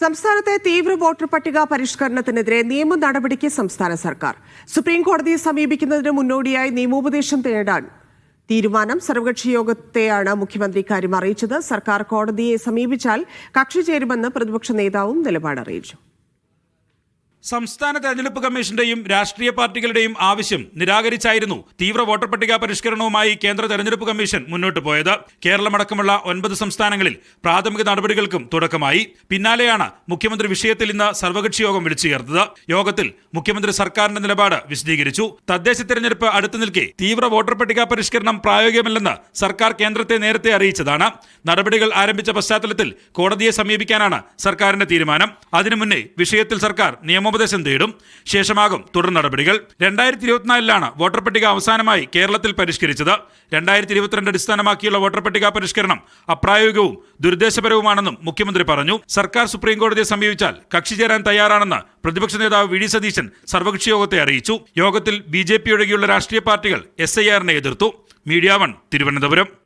സംസ്ഥാനത്തെ തീവ്ര വോട്ടർ പട്ടിക പരിഷ്കരണത്തിനെതിരെ നിയമ നടപടിക്ക് സംസ്ഥാന സർക്കാർ. സുപ്രീം കോടതിയെ സമീപിക്കുന്നതിന് മുന്നോടിയായി നിയമോപദേശം തേടാൻ തീരുമാനം സർവകക്ഷി യോഗത്തെയാണ് മുഖ്യമന്ത്രി ഇക്കാര്യം അറിയിച്ചത്. സർക്കാർ കോടതിയെ സമീപിച്ചാൽ കക്ഷി ചേരുമെന്ന് പ്രതിപക്ഷ നേതാവും നിലപാട് അറിയിച്ചു സംസ്ഥാന തെരഞ്ഞെടുപ്പ് കമ്മീഷന്റെയും രാഷ്ട്രീയ പാർട്ടികളുടെയും ആവശ്യം നിരാകരിച്ചായിരുന്നു തീവ്ര വോട്ടർ പട്ടിക പരിഷ്കരണവുമായി കേന്ദ്ര തെരഞ്ഞെടുപ്പ് കമ്മീഷൻ മുന്നോട്ട് പോയത്. കേരളമടക്കമുള്ള ഒൻപത് സംസ്ഥാനങ്ങളിൽ പ്രാഥമിക നടപടികൾക്കും തുടക്കമായി. പിന്നാലെയാണ് മുഖ്യമന്ത്രി വിഷയത്തിൽ ഇന്ന് സർവകക്ഷി യോഗം വിളിച്ചു ചേർത്തത് യോഗത്തിൽ മുഖ്യമന്ത്രി സർക്കാരിന്റെ നിലപാട് വിശദീകരിച്ചു. തദ്ദേശ തെരഞ്ഞെടുപ്പ് അടുത്തു നിൽക്കെ തീവ്ര വോട്ടർ പട്ടിക പരിഷ്കരണം പ്രായോഗികമല്ലെന്ന് സർക്കാർ കേന്ദ്രത്തെ നേരത്തെ അറിയിച്ചതാണ്. നടപടികൾ ആരംഭിച്ച പശ്ചാത്തലത്തിൽ കോടതിയെ സമീപിക്കാനാണ് സർക്കാരിന്റെ തീരുമാനം. അതിനു മുന്നേ വിഷയത്തിൽ സർക്കാർ നിയമോപദേശം തേടും. ശേഷമാകും തുടർ നടപടികൾ. രണ്ടായിരത്തി ഇരുപത്തിനാലിലാണ് വോട്ടർ പട്ടിക അവസാനമായി കേരളത്തിൽ പരിഷ്കരിച്ചത്. രണ്ടായിരത്തി ഇരുപത്തിരണ്ട് അടിസ്ഥാനമാക്കിയുള്ള വോട്ടർ പട്ടിക പരിഷ്കരണം അപ്രായോഗികവും ദുരുദ്ദേശപരവുമാണെന്നും മുഖ്യമന്ത്രി പറഞ്ഞു. സർക്കാർ സുപ്രീം കോടതിയെ സമീപിച്ചാൽ കക്ഷി ചേരാൻ തയ്യാറാണെന്ന് പ്രതിപക്ഷ നേതാവ് വി ഡി സതീശൻ സർവകക്ഷി യോഗത്തെ അറിയിച്ചു. യോഗത്തിൽ ബി ജെ പി ഒഴികെയുള്ള രാഷ്ട്രീയ പാർട്ടികൾ എസ് ഐ ആറിനെ എതിർത്തു. Media one Thiruvananthapuram.